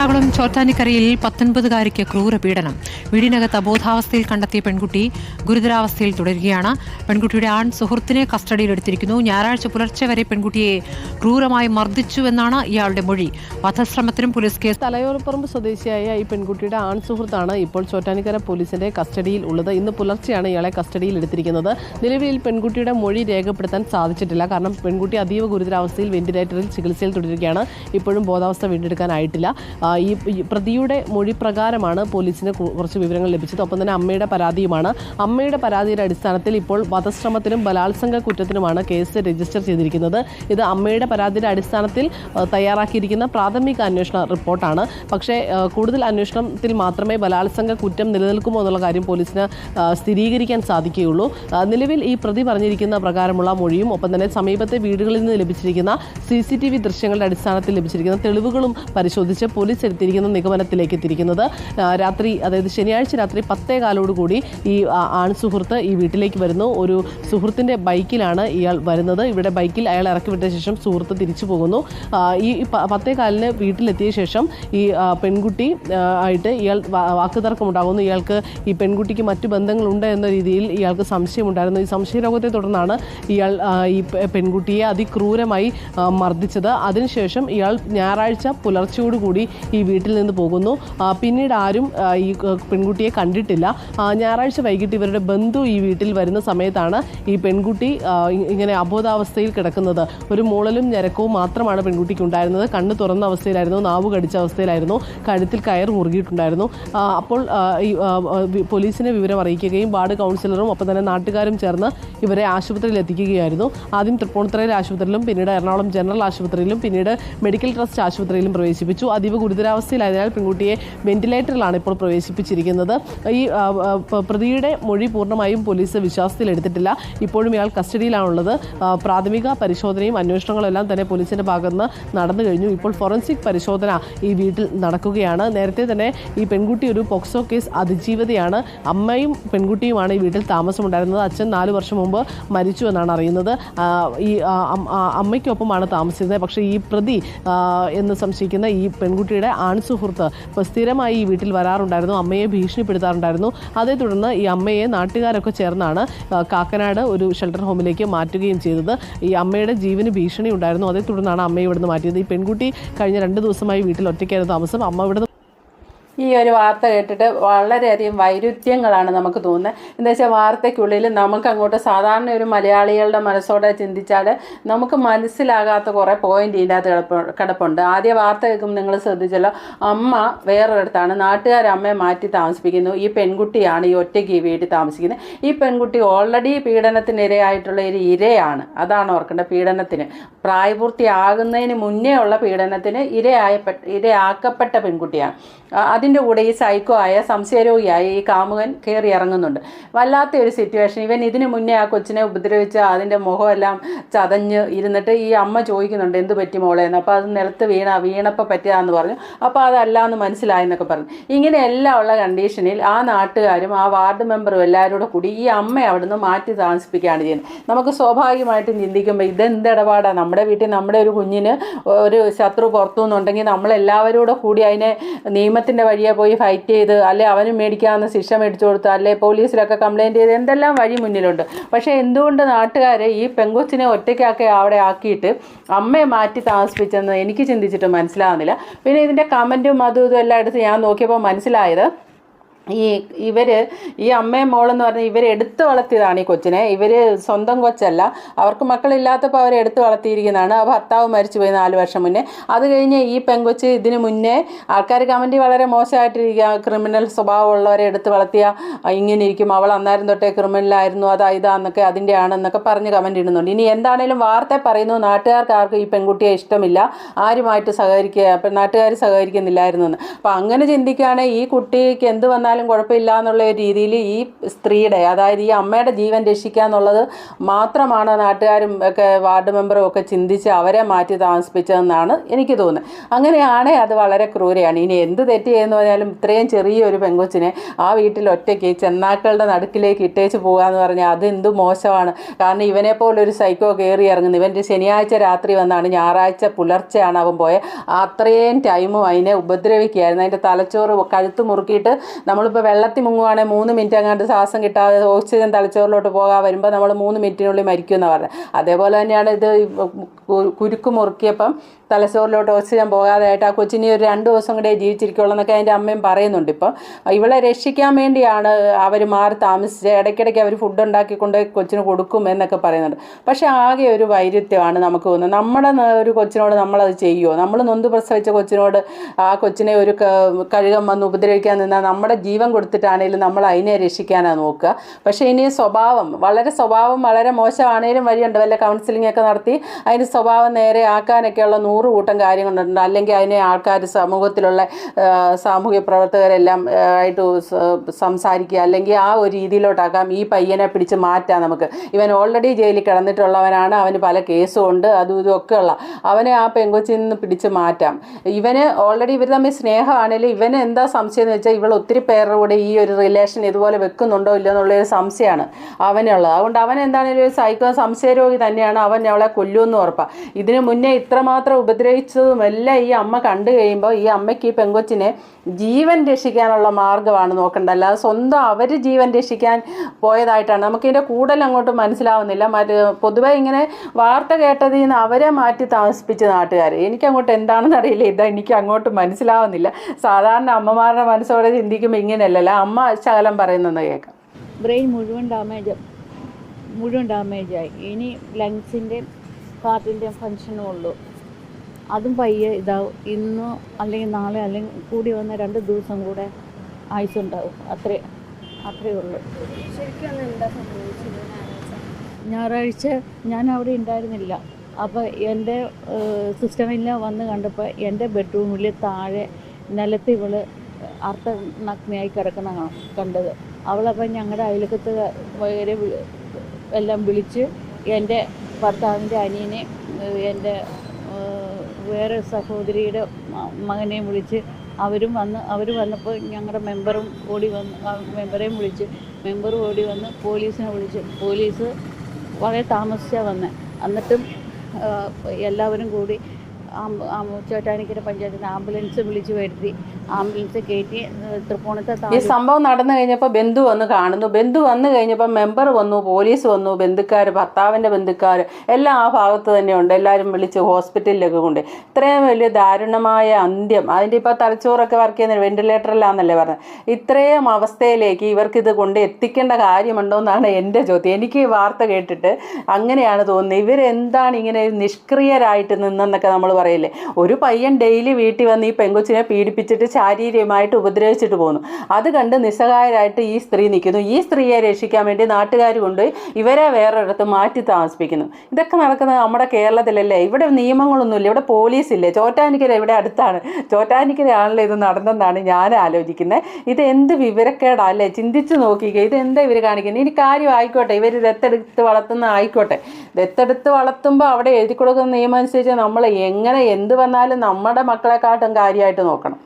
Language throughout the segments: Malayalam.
എറണാകുളം ചോറ്റാനിക്കരയിൽ പത്തൊൻപതുകാരിക്ക് ക്രൂരപീഡനം. വീടിനകത്ത് അബോധാവസ്ഥയിൽ കണ്ടെത്തിയ പെൺകുട്ടി ഗുരുതരാവസ്ഥയിൽ തുടരുകയാണ്. പെൺകുട്ടിയുടെ ആൺ സുഹൃത്തിനെ കസ്റ്റഡിയിലെടുത്തിരിക്കുന്നു. ഞായറാഴ്ച പുലർച്ചെ വരെ പെൺകുട്ടിയെ ക്രൂരമായി മർദ്ദിച്ചു എന്നാണ് ഇയാളുടെ മൊഴി. വധശ്രമത്തിനും പോലീസ് കേസ് തലയോരപ്പറമ്പ് സ്വദേശിയായ ഈ പെൺകുട്ടിയുടെ ആൺ സുഹൃത്താണ് ഇപ്പോൾ ചോറ്റാനിക്കര പോലീസിന്റെ കസ്റ്റഡിയിൽ ഉള്ളത്. ഇന്ന് പുലർച്ചെയാണ് ഇയാളെ കസ്റ്റഡിയിൽ എടുത്തിരിക്കുന്നത് നിലവിൽ പെൺകുട്ടിയുടെ മൊഴി രേഖപ്പെടുത്താൻ സാധിച്ചിട്ടില്ല. കാരണം പെൺകുട്ടി അതീവ ഗുരുതരാവസ്ഥയിൽ വെന്റിലേറ്ററിൽ ചികിത്സയിൽ തുടരുകയാണ്. ഇപ്പോഴും ബോധാവസ്ഥ വീണ്ടെടുക്കാനായിട്ടില്ല. ഈ പ്രതിയുടെ മൊഴി പ്രകാരമാണ് പോലീസിന് കുറച്ച് വിവരങ്ങൾ ലഭിച്ചത്. ഒപ്പം തന്നെ അമ്മയുടെ പരാതിയുമാണ്. അമ്മയുടെ പരാതിയുടെ അടിസ്ഥാനത്തിൽ ഇപ്പോൾ വധശ്രമത്തിനും ബലാത്സംഗ കുറ്റത്തിനുമാണ് കേസ് രജിസ്റ്റർ ചെയ്തിരിക്കുന്നത്. ഇത് അമ്മയുടെ പരാതിയുടെ അടിസ്ഥാനത്തിൽ തയ്യാറാക്കിയിരിക്കുന്ന പ്രാഥമിക അന്വേഷണ റിപ്പോർട്ടാണ്. പക്ഷേ കൂടുതൽ അന്വേഷണത്തിൽ മാത്രമേ ബലാത്സംഗ കുറ്റം നിലനിൽക്കുമോ എന്നുള്ള കാര്യം പോലീസിന് സ്ഥിരീകരിക്കാൻ സാധിക്കുകയുള്ളൂ. നിലവിൽ ഈ പ്രതി പറഞ്ഞിരിക്കുന്ന പ്രകാരമുള്ള മൊഴിയും ഒപ്പം തന്നെ സമീപത്തെ വീടുകളിൽ നിന്ന് ലഭിച്ചിരിക്കുന്ന സി ദൃശ്യങ്ങളുടെ അടിസ്ഥാനത്തിൽ ലഭിച്ചിരിക്കുന്ന തെളിവുകളും പരിശോധിച്ച് പോലീസ് എടുത്തിരിക്കുന്ന നിഗമനത്തിലേക്ക് എത്തിയിരിക്കുന്നത്. രാത്രി അതായത് ശനിയാഴ്ച രാത്രി പത്തേ കാലോടുകൂടി ഈ ആൺസുഹൃത്ത് ആൺ സുഹൃത്ത് ഈ വീട്ടിലേക്ക് വരുന്നു. ഒരു സുഹൃത്തിന്റെ ബൈക്കിലാണ് ഇയാൾ വരുന്നത്. ഇവിടെ ബൈക്കിൽ അയാൾ ഇറക്കി വിട്ട ശേഷം സുഹൃത്ത് തിരിച്ചു പോകുന്നു. ഈ പത്തേ കാലിന് വീട്ടിലെത്തിയ ശേഷം ഈ പെൺകുട്ടി ആയിട്ട് ഇയാൾ വാക്കുതർക്കമുണ്ടാകുന്നു. ഇയാൾക്ക് ഈ പെൺകുട്ടിക്ക് മറ്റു ബന്ധങ്ങളുണ്ട് എന്ന രീതിയിൽ ഇയാൾക്ക് സംശയമുണ്ടായിരുന്നു. ഈ സംശയരോഗത്തെ തുടർന്നാണ് ഇയാൾ ഈ പെൺകുട്ടിയെ അതിക്രൂരമായി മർദ്ദിച്ചത്. അതിനുശേഷം ഇയാൾ ഞായറാഴ്ച പുലർച്ചയോടുകൂടി ഈ വീട്ടിൽ നിന്ന് പോകുന്നു. പിന്നീട് ആരും ഈ പെൺകുട്ടിയെ കണ്ടിട്ടില്ല. ഞായറാഴ്ച വൈകിട്ട് ഇവരുടെ ബന്ധു ഈ വീട്ടിൽ വരുന്ന സമയത്താണ് ഈ പെൺകുട്ടി ഇങ്ങനെ അബോധാവസ്ഥയിൽ കിടക്കുന്നത്. ഒരു മൂളലും ഞരക്കവും മാത്രമാണ് പെൺകുട്ടിക്ക് ഉണ്ടായിരുന്നത് കണ്ണ് തുറന്ന അവസ്ഥയിലായിരുന്നു നാവ് കടിച്ച അവസ്ഥയിലായിരുന്നു കഴുത്തിൽ കയർ മുറുകിയിട്ടുണ്ടായിരുന്നു. അപ്പോൾ ഈ പോലീസിനെ വിവരം അറിയിക്കുകയും വാർഡ് കൗൺസിലറും ഒപ്പം തന്നെ നാട്ടുകാരും ചേർന്ന് ഇവരെ ആശുപത്രിയിൽ എത്തിക്കുകയായിരുന്നു. ആദ്യം തൃപ്പൂണിത്തുറയിൽ ആശുപത്രിയിലും പിന്നീട് എറണാകുളം ജനറൽ ആശുപത്രിയിലും പിന്നീട് മെഡിക്കൽ ട്രസ്റ്റ് ആശുപത്രിയിലും പ്രവേശിപ്പിച്ചു. അതീവ ഗുരുതരാവസ്ഥയിലായതിനാൽ പെൺകുട്ടിയെ വെന്റിലേറ്ററിലാണ് ഇപ്പോൾ പ്രവേശിപ്പിച്ചിരിക്കുന്നത്. ഈ പ്രതിയുടെ മൊഴി പൂർണമായും പോലീസ് വിശ്വാസത്തിലെടുത്തിട്ടില്ല ഇപ്പോഴും ഇയാൾ കസ്റ്റഡിയിലാണുള്ളത്. പ്രാഥമിക പരിശോധനയും അന്വേഷണങ്ങളും എല്ലാം തന്നെ പോലീസിന്റെ ഭാഗത്ത് നടന്നു കഴിഞ്ഞു. ഇപ്പോൾ ഫോറൻസിക് പരിശോധന ഈ വീട്ടിൽ നടക്കുകയാണ്. നേരത്തെ തന്നെ ഈ പെൺകുട്ടി ഒരു പോക്സോ കേസ് അതിജീവിതയാണ്. അമ്മയും പെൺകുട്ടിയുമാണ് ഈ വീട്ടിൽ താമസമുണ്ടായിരുന്നത്. അച്ഛൻ നാല് വർഷം മുമ്പ് മരിച്ചു എന്നാണ് അറിയുന്നത്. ഈ അമ്മയ്ക്കൊപ്പമാണ് താമസിച്ചിരുന്നത്. പക്ഷേ ഈ പ്രതി എന്ന് സംശയിക്കുന്ന ഈ പെൺകുട്ടിയുടെ ആൺസുഹൃത്ത് ഇപ്പോൾ സ്ഥിരമായി ഈ വീട്ടിൽ വരാറുണ്ടായിരുന്നു അമ്മയെ ഭീഷണിപ്പെടുത്താറുണ്ടായിരുന്നു. അതേ തുടർന്ന് ഈ അമ്മയെ നാട്ടുകാരൊക്കെ ചേർന്നാണ് കാക്കനാട് ഒരു ഷെൽട്ടർ ഹോമിലേക്ക് മാറ്റുകയും ചെയ്തത്. ഈ അമ്മയുടെ ജീവന് ഭീഷണി ഉണ്ടായിരുന്നു. അതേ തുടർന്നാണ് അമ്മയെ ഇവിടുന്ന് മാറ്റിയത്. ഈ പെൺകുട്ടി കഴിഞ്ഞ രണ്ട് ദിവസമായി വീട്ടിൽ ഒറ്റയ്ക്കായിരുന്നു താമസം. അമ്മ ഇവിടുന്ന് ഈ ഒരു വാർത്ത കേട്ടിട്ട് വളരെയധികം വൈരുദ്ധ്യങ്ങളാണ് നമുക്ക് തോന്നുന്നത്. എന്താ വെച്ചാൽ വാർത്തയ്ക്കുള്ളിൽ നമുക്ക് അങ്ങോട്ട് സാധാരണ ഒരു മലയാളികളുടെ മനസ്സോടെ ചിന്തിച്ചാൽ നമുക്ക് മനസ്സിലാകാത്ത കുറേ പോയിന്റ് ഇതിന്റെ അകത്ത് കിടപ്പ് കിടപ്പുണ്ട്. ആദ്യ വാർത്ത കേൾക്കുമ്പോൾ നിങ്ങൾ ശ്രദ്ധിച്ചല്ലോ അമ്മ വേറൊരിടത്താണ് നാട്ടുകാർ അമ്മയെ മാറ്റി താമസിപ്പിക്കുന്നു. ഈ പെൺകുട്ടിയാണ് ഈ ഒറ്റയ്ക്ക് ഈ വീട്ടിൽ താമസിക്കുന്നത്. ഈ പെൺകുട്ടി ഓൾറെഡി പീഡനത്തിനിരയായിട്ടുള്ള ഒരു ഇരയാണ്. അതാണ് ഓർക്കേണ്ട പീഡനത്തിന്. പ്രായപൂർത്തിയാകുന്നതിന് മുന്നേ ഉള്ള പീഡനത്തിന് ഇരയായ ഇരയാക്കപ്പെട്ട പെൺകുട്ടിയാണ്. ആ, അതിന്റെ കൂടെ ഈ സൈക്കോ ആയ സംശയരോഗിയായ ഈ കാമുകൻ കയറി ഇറങ്ങുന്നുണ്ട്. വല്ലാത്ത ഒരു സിറ്റുവേഷൻ ഇവൻ ഇതിനു മുന്നേ ആ കൊച്ചിനെ ഉപദ്രവിച്ച് അതിന്റെ മുഖമെല്ലാം ചതഞ്ഞ് ഇരുന്നിട്ട് ഈ അമ്മ ചോദിക്കുന്നുണ്ട് എന്ത് പറ്റി മോളെ? എന്ന്. അപ്പോൾ അത് നിലത്ത് വീണ വീണപ്പോൾ പറ്റിയതാന്ന് പറഞ്ഞു. അപ്പോൾ അതല്ല എന്ന് മനസ്സിലായെന്നൊക്കെ പറഞ്ഞു. ഇങ്ങനെയെല്ലാം ഉള്ള കണ്ടീഷനിൽ ആ നാട്ടുകാരും ആ വാർഡ് മെമ്പറും എല്ലാവരും കൂടെ ഈ അമ്മയെ അവിടുന്ന് മാറ്റി താമസിപ്പിക്കുകയാണ് ചെയ്യുന്നത്. നമുക്ക് സ്വാഭാവികമായിട്ടും ചിന്തിക്കുമ്പോൾ ഇതെന്ത് ഇടപാടാണ് നമ്മുടെ വീട്ടിൽ നമ്മുടെ ഒരു കുഞ്ഞിന് ഒരു ശത്രു പുറത്തു നിന്നുണ്ടെങ്കിൽ നമ്മളെല്ലാവരും കൂടി അതിനെ നിയമത്തിന്റെ വഴിയെ പോയി ഫൈറ്റ് ചെയ്ത് അല്ലെ അവനും മേടിക്കാവുന്ന ശിക്ഷ മേടിച്ചു കൊടുത്ത് അല്ലെ പോലീസിലൊക്കെ കംപ്ലയിന്റ് ചെയ്ത് എന്തെല്ലാം വഴി മുന്നിലുണ്ട്. പക്ഷേ എന്തുകൊണ്ട് നാട്ടുകാർ ഈ പെങ്കൊച്ചിനെ ഒറ്റയ്ക്കാക്കി അവിടെ ആക്കിയിട്ട് അമ്മയെ മാറ്റി താമസിപ്പിച്ചെന്ന് എനിക്ക് ചിന്തിച്ചിട്ട് മനസ്സിലാവുന്നില്ല. പിന്നെ ഇതിന്റെ കമന്റും അതും ഇതും എല്ലാം എടുത്ത് ഞാൻ നോക്കിയപ്പോൾ മനസ്സിലായത് ഈ ഇവർ ഈ അമ്മയും മോളെന്ന് പറഞ്ഞാൽ ഇവർ എടുത്തു വളർത്തിയതാണ് ഈ കൊച്ചിനെ. ഇവർ സ്വന്തം കൊച്ചല്ല. അവർക്ക് മക്കളില്ലാത്തപ്പോൾ അവർ എടുത്തു വളർത്തിയിരിക്കുന്നതാണ്. ആ ഭർത്താവ് മരിച്ചു പോയി നാല് വർഷം മുന്നേ. അത് കഴിഞ്ഞ് ഈ പെങ്കൊച്ച് ഇതിന് മുന്നേ ആൾക്കാർ കമന്റ് വളരെ മോശമായിട്ടിരിക്കുക ക്രിമിനൽ സ്വഭാവമുള്ളവരെ എടുത്ത് വളർത്തിയ ഇങ്ങനെ ഇരിക്കും. അവൾ അന്നേരം തൊട്ടേ ക്രിമിനലായിരുന്നു. അതാ ഇതാന്നൊക്കെ അതിന്റെ ആണെന്നൊക്കെ പറഞ്ഞ് കമന്റ് ഇടുന്നുണ്ട്. ഇനി എന്താണേലും വാർത്ത പറയുന്നു. നാട്ടുകാർക്ക് ആർക്കും ഈ പെൺകുട്ടിയെ ഇഷ്ടമില്ല. ആരുമായിട്ട് സഹകരിക്കുക നാട്ടുകാർ സഹകരിക്കുന്നില്ലായിരുന്നു എന്ന്. അപ്പം അങ്ങനെ ചിന്തിക്കുകയാണെങ്കിൽ ഈ കുട്ടിക്ക് എന്ത് വന്നാലും ചെയ്താലും കുഴപ്പമില്ല എന്നുള്ള രീതിയിൽ ഈ സ്ത്രീയുടെ അതായത് ഈ അമ്മയുടെ ജീവൻ രക്ഷിക്കുക എന്നുള്ളത് മാത്രമാണ് നാട്ടുകാരും ഒക്കെ വാർഡ് മെമ്പറും ഒക്കെ ചിന്തിച്ച് അവരെ മാറ്റി താമസിപ്പിച്ചതെന്നാണ് എനിക്ക് തോന്നുന്നത്. അങ്ങനെയാണേ അത് വളരെ ക്രൂരയാണ്. ഇനി എന്ത് തെറ്റ് ചെയ്യുന്നു പറഞ്ഞാലും ഇത്രയും ചെറിയൊരു പെങ്കൊച്ചിനെ ആ വീട്ടിൽ ഒറ്റയ്ക്ക് ചെന്നാക്കളുടെ നടുക്കിലേക്ക് ഇട്ടേച്ച് പോകുക എന്ന് പറഞ്ഞാൽ അത് എന്ത് മോശമാണ്. കാരണം ഇവനെ പോലൊരു സൈക്കോ കയറി ഇറങ്ങുന്നു. ഇവന്റെ ശനിയാഴ്ച രാത്രി വന്നാണ് ഞായറാഴ്ച പുലർച്ചെയാണ് അവൻ പോയത് അത്രയും ടൈമും അതിനെ ഉപദ്രവിക്കുകയായിരുന്നു. അതിന്റെ തലച്ചോറ് കഴുത്ത് മുറുക്കിയിട്ട് നമ്മളിപ്പോൾ വെള്ളത്തിൽ മുങ്ങുവാണെങ്കിൽ മൂന്ന് മിനിറ്റ് അങ്ങോട്ട് ശ്വാസം കിട്ടാതെ ഓക്സിജൻ തലച്ചോറിലോട്ട് പോകാൻ വരുമ്പോൾ നമ്മൾ മൂന്ന് മിനിറ്റിനുള്ളിൽ മരിക്കും എന്ന് പറഞ്ഞത് അതേപോലെ തന്നെയാണ് ഇത് കുരുക്ക് മുറുക്കിയപ്പം തലച്ചോറിലോട്ട് ഓക്സിജൻ പോകാതെയായിട്ട് ആ കൊച്ചിനെ ഒരു രണ്ട് ദിവസം കൂടെ ജീവിച്ചിരിക്കുകയുള്ളൂ എന്നൊക്കെ അതിന്റെ അമ്മയും പറയുന്നുണ്ട് ഇപ്പം. ഇവളെ രക്ഷിക്കാൻ വേണ്ടിയാണ് അവർ മാറി താമസിച്ച് ഇടയ്ക്കിടയ്ക്ക് അവർ ഫുഡ് ഉണ്ടാക്കിക്കൊണ്ട് കൊച്ചിന് കൊടുക്കും എന്നൊക്കെ പറയുന്നുണ്ട്. പക്ഷേ ആകെ ഒരു വൈരുദ്ധ്യമാണ് നമുക്ക് തോന്നുന്നത്. നമ്മുടെ ഒരു കൊച്ചിനോട് നമ്മളത് ചെയ്യുമോ നമ്മൾ നൊന്ത് പ്രസവിച്ച കൊച്ചിനോട് ആ കൊച്ചിനെ ഒരു കഴുകം വന്ന് ഉപദ്രവിക്കാൻ നിന്നാൽ നമ്മുടെ ജീവൻ കൊടുത്തിട്ടാണെങ്കിലും നമ്മൾ അതിനെ രക്ഷിക്കാനാണ് നോക്കുക. പക്ഷേ ഇനി സ്വഭാവം വളരെ സ്വഭാവം വളരെ മോശമാണേലും വഴിയുണ്ട്. വല്ല കൗൺസിലിംഗ് ഒക്കെ നടത്തി അതിന് സ്വഭാവം നേരെ ആക്കാനൊക്കെയുള്ള നൂറ് കൂട്ടം കാര്യങ്ങളുണ്ട്. അല്ലെങ്കിൽ അതിനെ ആൾക്കാർ സമൂഹത്തിലുള്ള സാമൂഹ്യ പ്രവർത്തകരെല്ലാം ആയിട്ട് സംസാരിക്കുക. അല്ലെങ്കിൽ ആ ഒരു രീതിയിലോട്ടാക്കാം. ഈ പയ്യനെ പിടിച്ച് മാറ്റാം നമുക്ക്. ഇവൻ ഓൾറെഡി ജയിലിൽ കിടന്നിട്ടുള്ളവനാണ്. അവന് പല കേസും ഉണ്ട് അതും ഇതും ഒക്കെ ഉള്ള. അവനെ ആ പെങ്കൊച്ചിൽ നിന്ന് പിടിച്ച് മാറ്റാം. ഇവന് ഓൾറെഡി ഇവർ തമ്മിൽ സ്നേഹമാണെങ്കിലും ഇവന് എന്താ സംശയം എന്ന് വെച്ചാൽ ഇവൾ ഒത്തിരി പേരുടെ കൂടെ ഈ ഒരു റിലേഷൻ ഇതുപോലെ വെക്കുന്നുണ്ടോ ഇല്ലയോ എന്നുള്ളൊരു സംശയമാണ് അവനുള്ളത്. അതുകൊണ്ട് അവൻ എന്താണെങ്കിലും ഒരു സൈക്കോ സംശയരോഗി തന്നെയാണ്. അവൻ അവളെ കൊല്ലുമെന്ന് ഉറപ്പാണ് ഇതിന് മുന്നേ ഇത്രമാത്രം ഉപദ്രവിച്ചതുമെല്ലാം ഈ അമ്മ കണ്ടു കഴിയുമ്പോൾ ഈ അമ്മയ്ക്ക് ഈ പെങ്കൊച്ചിനെ ജീവൻ രക്ഷിക്കാനുള്ള മാർഗമാണ് നോക്കേണ്ടത്. അല്ലാതെ സ്വന്തം അവർ ജീവൻ രക്ഷിക്കാൻ പോയതായിട്ടാണ്. നമുക്കിതിന്റെ കൂടുതൽ അങ്ങോട്ട് മനസ്സിലാവുന്നില്ല. മറ്റ് പൊതുവെ ഇങ്ങനെ വാർത്ത കേട്ടതിൽ നിന്ന് അവരെ മാറ്റി താമസിപ്പിച്ച നാട്ടുകാർ എനിക്കങ്ങോട്ട് എന്താണെന്ന് അറിയില്ല. ഇതാ എനിക്ക് അങ്ങോട്ട് മനസ്സിലാവുന്നില്ല. സാധാരണ അമ്മമാരുടെ മനസ്സോടെ ചിന്തിക്കുമ്പോൾ ഇങ്ങനെയല്ലല്ലോ. അമ്മ ശകലം പറയുന്നെന്ന് കേൾക്കാം ബ്രെയിൻ മുഴുവൻ ഡാമേജ് മുഴുവൻ ഡാമേജായി ഇനി ലങ്സിന്റെ ഹാർട്ടിന്റെ ഫങ്ഷനും ഉള്ളൂ. അതും പയ്യെ ഇതാവും. ഇന്നോ അല്ലെങ്കിൽ നാളെ അല്ലെങ്കിൽ കൂടി വന്ന രണ്ട് ദിവസം കൂടെ ആയുസുണ്ടാവും അത്രേ അത്രേ ഉള്ളൂ. ഞായറാഴ്ച ഞാൻ അവിടെ ഉണ്ടായിരുന്നില്ല. അപ്പോൾ എന്റെ സിസ്റ്റമില്ല വന്ന് കണ്ടപ്പോൾ എന്റെ ബെഡ്റൂമിൽ താഴെ നിലത്ത് ഇവൾ അർത്ഥ നഗ്നയായി കിടക്കുന്ന കാണാം കണ്ടത് അവളപ്പം ഞങ്ങളുടെ അയലക്കത്ത് വരെ എല്ലാം വിളിച്ച് എന്റെ ഭർത്താവിന്റെ അനിയനെ എന്റെ വേറെ സഹോദരിയുടെ മകനെയും വിളിച്ച് അവരും വന്ന് അവർ വന്നപ്പോൾ ഞങ്ങളുടെ മെമ്പറും ഓടി വന്ന് മെമ്പറേയും വിളിച്ച് മെമ്പർ ഓടി വന്ന് പോലീസിനെ വിളിച്ച് പോലീസ് വളരെ താമസിച്ചാണ് വന്നത് എന്നിട്ടും എല്ലാവരും കൂടി ചോറ്റാനിക്കര പഞ്ചായത്തിന് ആംബുലൻസ് വിളിച്ചു വരുത്തി. ആംബുലൻസ് കയറ്റി തൃപ്പൂണിത്തെ ഈ സംഭവം നടന്നു കഴിഞ്ഞപ്പോൾ ബന്ധു വന്ന് കാണുന്നു. ബന്ധു വന്നു കഴിഞ്ഞപ്പോൾ മെമ്പർ വന്നു പോലീസ് വന്നു ബന്ധുക്കാർ ഭർത്താവിന്റെ ബന്ധുക്കാർ എല്ലാം ആ ഭാഗത്ത് തന്നെയുണ്ട് എല്ലാവരും വിളിച്ച് ഹോസ്പിറ്റലിലൊക്കെ കൊണ്ട്. ഇത്രയും വലിയ ദാരുണമായ അന്ത്യം. അതിന്റെ ഇപ്പോൾ തലച്ചോറൊക്കെ വർക്ക് ചെയ്യുന്ന വെന്റിലേറ്ററിലാന്നല്ലേ പറഞ്ഞത്. ഇത്രയും അവസ്ഥയിലേക്ക് ഇവർക്കിത് കൊണ്ട് എത്തിക്കേണ്ട കാര്യമുണ്ടോ എന്നാണ് എന്റെ ചോദ്യം. എനിക്ക് ഈ വാർത്ത കേട്ടിട്ട് അങ്ങനെയാണ് തോന്നുന്നത്. ഇവരെന്താണ് ഇങ്ങനെ നിഷ്ക്രിയരായിട്ട് നിന്നെന്നൊക്കെ നമ്മൾ പറയില്ലേ? ഒരു പയ്യൻ ഡെയിലി വീട്ടിൽ വന്ന് ഈ പെങ്കൊച്ചിനെ പീഡിപ്പിച്ചിട്ട് ശാരീരികമായിട്ട് ഉപദ്രവിച്ചിട്ട് പോകുന്നു അത് കണ്ട് നിസ്സഹായരായിട്ട് ഈ സ്ത്രീ നിൽക്കുന്നു. ഈ സ്ത്രീയെ രക്ഷിക്കാൻ വേണ്ടി നാട്ടുകാർ കൊണ്ടുപോയി ഇവരെ വേറൊരിടത്ത് മാറ്റി താമസിപ്പിക്കുന്നു. ഇതൊക്കെ നടക്കുന്നത് നമ്മുടെ കേരളത്തിലല്ലേ? ഇവിടെ നിയമങ്ങളൊന്നുമില്ല. ഇവിടെ പോലീസ് ഇല്ലേ ചോറ്റാനിക്കര ഇവിടെ അടുത്താണ്. ചോറ്റാനിക്കരയാണല്ലോ ഇത് നടന്നെന്നാണ് ഞാൻ ആലോചിക്കുന്നത്. ഇത് എന്ത് വിവരക്കേടാ അല്ലേ? ചിന്തിച്ച് നോക്കിക്കുക ഇത് എന്താ ഇവർ കാണിക്കുന്നത്? ഇനി കാര്യം ആയിക്കോട്ടെ. ഇവർ ദത്തെടുത്ത് വളർത്തുന്ന ആയിക്കോട്ടെ. ദത്തെടുത്ത് വളർത്തുമ്പോൾ അവിടെ എഴുതി കൊടുക്കുന്ന നിയമം അനുസരിച്ച് നമ്മൾ എങ്ങനെ എന്ത് വന്നാലും നമ്മുടെ മക്കളെക്കാട്ടും കാര്യമായിട്ട് നോക്കണം.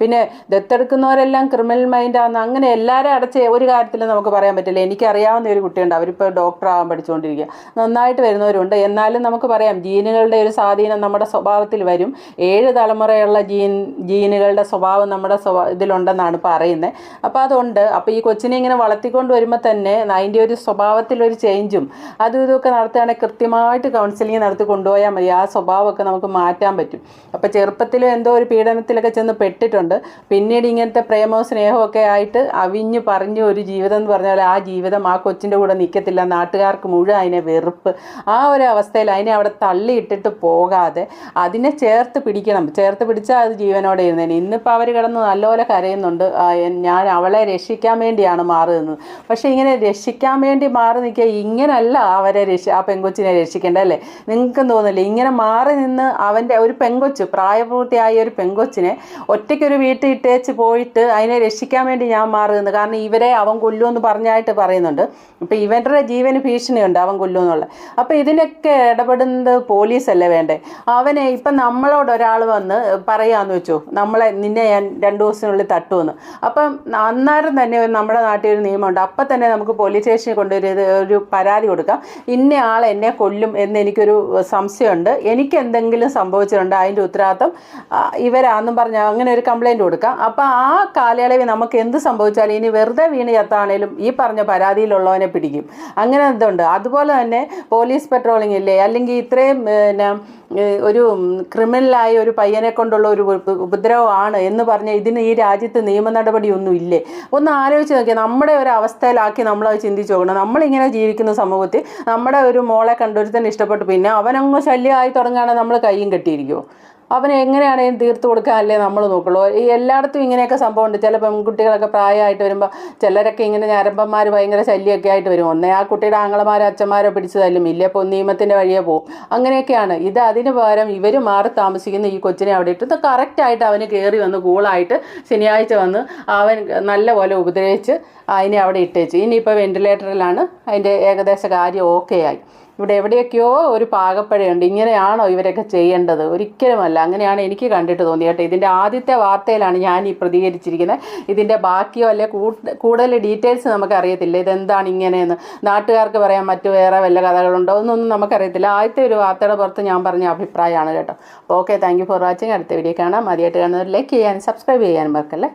പിന്നെ ദത്തെടുക്കുന്നവരെല്ലാം ക്രിമിനൽ മൈൻഡാന്ന് അങ്ങനെ എല്ലാവരും അടച്ച് ഒരു കാര്യത്തിൽ നമുക്ക് പറയാൻ പറ്റില്ല. എനിക്കറിയാവുന്ന ഒരു കുട്ടിയുണ്ട്. അവരിപ്പോൾ ഡോക്ടറാകാൻ പഠിച്ചുകൊണ്ടിരിക്കുക നന്നായിട്ട് വരുന്നവരുണ്ട്. എന്നാലും നമുക്ക് പറയാം ജീനുകളുടെ ഒരു സ്വാധീനം നമ്മുടെ സ്വഭാവത്തിൽ വരും. ഏഴ് തലമുറയുള്ള ജീൻ ജീനുകളുടെ സ്വഭാവം നമ്മുടെ സ്വഭാവ ഇതിലുണ്ടെന്നാണ് പറയുന്നത് അപ്പോൾ അതുണ്ട്. അപ്പോൾ ഈ കൊച്ചിനെ ഇങ്ങനെ വളർത്തിക്കൊണ്ട് വരുമ്പോൾ തന്നെ അതിന്റെ ഒരു സ്വഭാവത്തിലൊരു ചേഞ്ചും അതും ഇതൊക്കെ നടത്തുകയാണെങ്കിൽ കൃത്യമായിട്ട് കൗൺസിലിംഗ് നടത്തി കൊണ്ടുപോയാൽ മതി. ആ സ്വഭാവമൊക്കെ നമുക്ക് മാറ്റാൻ പറ്റും. അപ്പോൾ ചെറുപ്പത്തിലും എന്തോ ഒരു പീഡനത്തിലൊക്കെ ചെന്ന് പെട്ടിട്ടുണ്ട്. പിന്നീട് ഇങ്ങനത്തെ പ്രേമവും സ്നേഹവും ഒക്കെ ആയിട്ട് അവിഞ്ഞ് പറഞ്ഞ് ഒരു ജീവിതം എന്ന് പറഞ്ഞാൽ ആ ജീവിതം ആ കൊച്ചിന്റെ കൂടെ നിൽക്കത്തില്ല. നാട്ടുകാർക്ക് മുഴുവൻ അതിനെ വെറുപ്പ്. ആ ഒരു അവസ്ഥയിൽ അതിനെ അവിടെ തള്ളിയിട്ടിട്ട് പോകാതെ അതിനെ ചേർത്ത് പിടിക്കണം. ചേർത്ത് പിടിച്ചാൽ അത് ജീവനോടെ ഇരുന്നേനെ ഇന്നിപ്പോൾ അവർ കിടന്ന് നല്ലപോലെ കരയുന്നുണ്ട്. ഞാൻ അവളെ രക്ഷിക്കാൻ വേണ്ടിയാണ് മാറി പക്ഷേ ഇങ്ങനെ രക്ഷിക്കാൻ വേണ്ടി മാറി നിൽക്കുക ഇങ്ങനല്ല അവരെ രക്ഷ ആ പെങ്കൊച്ചിനെ രക്ഷിക്കേണ്ടത് അല്ലേ? നിങ്ങൾക്കും തോന്നില്ല ഇങ്ങനെ മാറി നിന്ന് അവന്റെ ഒരു പെങ്കൊച്ച് പ്രായപൂർത്തിയായ ഒരു പെങ്കൊച്ചിനെ ഒറ്റയ്ക്കൊരു വീട്ടിൽ ഇട്ടേച്ച് പോയിട്ട് അതിനെ രക്ഷിക്കാൻ വേണ്ടി ഞാൻ മാറുന്നത് കാരണം ഇവരെ അവൻ കൊല്ലുമെന്ന് പറഞ്ഞായിട്ട് പറയുന്നുണ്ട്. ഇപ്പം ഇവരുടെ ജീവന് ഭീഷണിയുണ്ട് അവൻ കൊല്ലുമെന്നുള്ള. അപ്പോൾ ഇതിനൊക്കെ ഇടപെടുന്നത് പോലീസല്ലേ വേണ്ടേ? അവനെ ഇപ്പം നമ്മളോട് ഒരാൾ വന്ന് പറയാമെന്ന് വെച്ചു നമ്മളെ നിന്നെ ഞാൻ രണ്ട് ദിവസത്തിനുള്ളിൽ തട്ടുമെന്ന്. അപ്പം അന്നേരം തന്നെ നമ്മുടെ നാട്ടിൽ ഒരു നിയമമുണ്ട്. അപ്പം തന്നെ നമുക്ക് പോലീസ് സ്റ്റേഷനിൽ കൊണ്ടൊരു ഒരു പരാതി കൊടുക്കാം. ഇന്ന ആൾ എന്നെ കൊല്ലും എന്ന് എനിക്കൊരു സംശയമുണ്ട്. എനിക്ക് എന്തെങ്കിലും സംഭവിച്ചിട്ടുണ്ട്? അതിന്റെ ഉത്തരവാദിത്വം ഇവരാന്നും പറഞ്ഞു അങ്ങനെ ഒരു കംപ്ലൈന്റ് കൊടുക്കാം. അപ്പോൾ ആ കാലയളവിൽ നമുക്ക് എന്ത് സംഭവിച്ചാലും ഇനി വെറുതെ വീണ് ചത്താണേലും ഈ പറഞ്ഞ പരാതിയിലുള്ളവനെ പിടിക്കും. അങ്ങനെ ഇതുണ്ട്. അതുപോലെ തന്നെ പോലീസ് പെട്രോളിംഗ് ഇല്ലേ? അല്ലെങ്കിൽ ഇത്രയും പിന്നെ ഒരു ക്രിമിനലായ ഒരു പയ്യനെ കൊണ്ടുള്ള ഒരു ഉപദ്രവമാണ് എന്ന് പറഞ്ഞ ഇതിന് ഈ രാജ്യത്ത് നിയമ നടപടിയൊന്നും ഇല്ലേ? ഒന്ന് ആലോചിച്ച് നോക്കിയാൽ നമ്മുടെ ഒരു അവസ്ഥയിലാക്കി നമ്മളത് ചിന്തിച്ച് നോക്കണം. നമ്മളിങ്ങനെ ജീവിക്കുന്ന സമൂഹത്തിൽ നമ്മുടെ ഒരു മോളെ കണ്ടൊരുത്തന്നെ ഇഷ്ടപ്പെട്ടു. പിന്നെ അവനങ്ങ് ശല്യമായി തുടങ്ങുകയാണെങ്കിൽ നമ്മൾ കൈയും കെട്ടിയിരിക്കുമോ അവനെ എങ്ങനെയാണെങ്കിലും തീർത്ത് കൊടുക്കാൻ അല്ലേ നമ്മൾ നോക്കുള്ളൂ? ഈ എല്ലായിടത്തും ഇങ്ങനെയൊക്കെ സംഭവമുണ്ട്. ചില പെൺകുട്ടികളൊക്കെ പ്രായമായിട്ട് വരുമ്പോൾ ചിലരൊക്കെ ഇങ്ങനെ ഞരമ്പന്മാർ ഭയങ്കര ശല്യമൊക്കെ ആയിട്ട് വരും. ഒന്നേ ആ കുട്ടിയുടെ ആങ്ങളമാരോ അച്ഛന്മാരോ പിടിച്ചു തല്ലും. ഇല്ല ഇപ്പോൾ നിയമത്തിന്റെ വഴിയെ പോകും അങ്ങനെയൊക്കെയാണ്. ഇത് അതിന് പകരം ഇവർ മാറി താമസിക്കുന്ന ഈ കൊച്ചിനെ അവിടെ ഇട്ട് കറക്റ്റായിട്ട് അവന് കയറി വന്ന് കൂളായിട്ട് ശനിയാഴ്ച വന്ന് അവൻ നല്ല പോലെ ഉപദ്രവിച്ച് അതിനെ അവിടെ ഇട്ടേച്ച്. ഇനിയിപ്പോൾ വെന്റിലേറ്ററിലാണ് അതിന്റെ ഏകദേശ കാര്യം ഓക്കെ ആയി. ഇവിടെ എവിടെയൊക്കെയോ ഒരു പാകപ്പഴയുണ്ട്. ഇങ്ങനെയാണോ ഇവരൊക്കെ ചെയ്യേണ്ടത്? ഒരിക്കലുമല്ല. അങ്ങനെയാണ് എനിക്ക് കണ്ടിട്ട് തോന്നിയത് കേട്ടോ. ഇതിന്റെ ആദ്യത്തെ വാർത്തയിലാണ് ഞാൻ ഈ പ്രതികരിച്ചിരിക്കുന്നത്. ഇതിന്റെ ബാക്കിയോ അല്ലെ കൂടുതൽ ഡീറ്റെയിൽസ് നമുക്കറിയത്തില്ല. ഇതെന്താണ് ഇങ്ങനെയെന്ന്? നാട്ടുകാർക്ക് പറയാൻ മറ്റു വേറെ വല്ല കഥകളുണ്ടോ? എന്നൊന്നും നമുക്കറിയത്തില്ല. ആദ്യത്തെ ഒരു വാർത്തയുടെ പുറത്ത് ഞാൻ പറഞ്ഞ അഭിപ്രായമാണ് കേട്ടോ. Okay thank for watching. അടുത്ത വീഡിയോ കാണാം. ആദ്യമായിട്ട് കാണുന്നവർ ലൈക്ക് ചെയ്യാനും സബ്സ്ക്രൈബ് ചെയ്യാനും മറക്കല്ലേ?